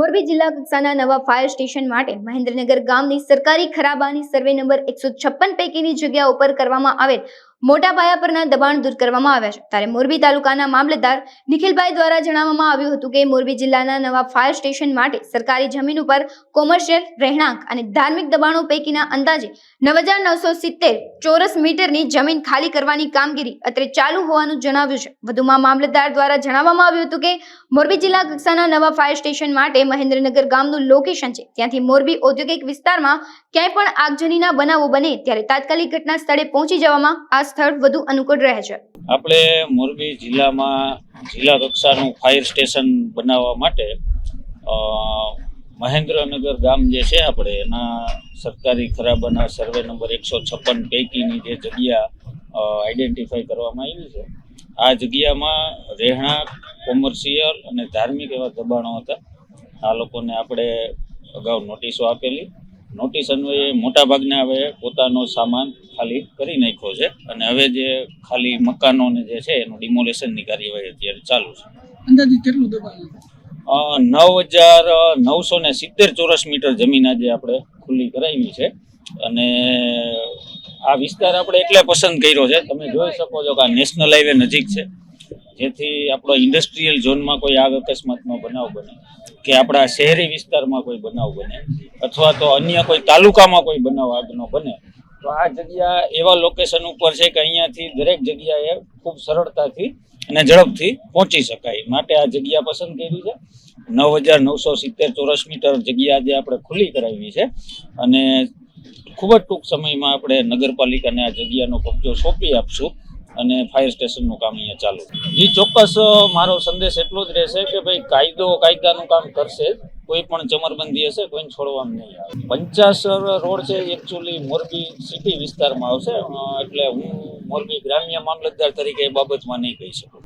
મોરબી જિલ્લા કક્ષાના નવા ફાયર સ્ટેશન માટે મહેન્દ્રનગર ગામની સરકારી ખરાબાની સર્વે નંબર એકસો પૈકીની જગ્યા ઉપર કરવામાં આવેલ મોટા પાયા પરના દબાણ દૂર કરવામાં આવ્યા છે. ત્યારે મોરબી તાલુકાના મામલતદાર નિખિલભાઈ દ્વારા જણાવવામાં આવ્યું હતું કે મોરબી જિલ્લાના નવા ફાયર સ્ટેશન માટે સરકારી જમીન ઉપર કોમર્શિયલ રહેણાંક અને ધાર્મિક દબાણો પૈકીના અંદાજે નવ હજાર નવસો સિત્તેર ચોરસ મીટરની જમીન ખાલી કરવાની કામગીરી અત્રે ચાલુ હોવાનું જણાવ્યું છે. વધુમાં મામલતદાર દ્વારા જણાવવામાં આવ્યું હતું કે મોરબી જિલ્લા કક્ષાના નવા ફાયર સ્ટેશન માટે મહેન્દ્રનગર ગામનું લોકેશન છે. ત્યાંથી મોરબી ઔદ્યોગિક વિસ્તારમાં ક્યાંય પણ આગજનીના બનાવો બને ત્યારે તાત્કાલિક ઘટના સ્થળે પહોંચી જવામાં આ સ્થળ વધુ અનુકૂળ રહે છે. આપણે મોરબી જિલ્લામાં જિલ્લા કક્ષાનું ફાયર સ્ટેશન બનાવવા માટે મહેન્દ્રનગર ગામ જે છે આપણે, એના સરકારી ખરાબાના સર્વે નંબર એકસો છપ્પન પૈકીની જે જગ્યા આઈડેન્ટિફાઈ કરવામાં આવી છે. આ જગ્યામાં રહેણાંક કોમર્શિયલ અને ધાર્મિક એવા દબાણો હતા. આ લોકોને આપણે અગાઉ નોટિસો આપેલી. નોટિસ અન્વયે મોટાભાગના હવે પોતાનો સામાન ખાલી કરી નાખ્યો છે. અને હવે જે ખાલી મકાનોને જે છે એનું ડિમોલેશનની કાર્યવાહી અત્યારે ચાલુ છે. અંદાજિત કેટલું દબાણ નવ હજાર નવસો ને સિત્તેર ચોરસ મીટર જમીન આજે આપણે ખુલ્લી કરાવી છે. અને આ વિસ્તાર આપણે એટલે પસંદ કર્યો છે. તમે જોઈ શકો છો કે આ નેશનલ હાઈવે નજીક છે. જેથી આપણો ઇન્ડસ્ટ્રીયલ ઝોનમાં કોઈ આગ અકસ્માતનો બનાવ બને, કે આપણા શહેરી વિસ્તારમાં કોઈ બનાવ બને, અથવા તો અન્ય કોઈ તાલુકામાં કોઈ બનાવ આગનો બને, તો આ જગ્યા એવા લોકેશન ઉપર છે કે અહીંયાથી દરેક જગ્યાએ ખૂબ સરળતાથી અને ઝડપથી પહોંચી શકાય. માટે આ જગ્યા પસંદ કરી છે. નવ હજાર નવસો સિત્તેર ચોરસ મીટર જગ્યા આજે આપણે ખુલ્લી કરાવી છે. અને ખૂબ જ ટૂંક સમયમાં આપણે નગરપાલિકાને આ જગ્યાનો કબજો સોંપી આપશું. અને ફાયર સ્ટેશનનું કામ અહીંયા ચાલુ એ ચોક્કસ મારો સંદેશ એટલો જ રહેશે કે ભાઈ કાયદો, કાયદાનું કામ કરશે, કોઈ પણ ચમરબંધી હશે, કોઈને છોડવામાં નહીં આવે. પંચાસર રોડ છે એકચ્યુઅલી મોરબી સિટી વિસ્તારમાં આવશે એટલે હું મોરબી ગ્રામ્ય મામલતદાર તરીકે એ બાબતમાં નહીં કહી શકું.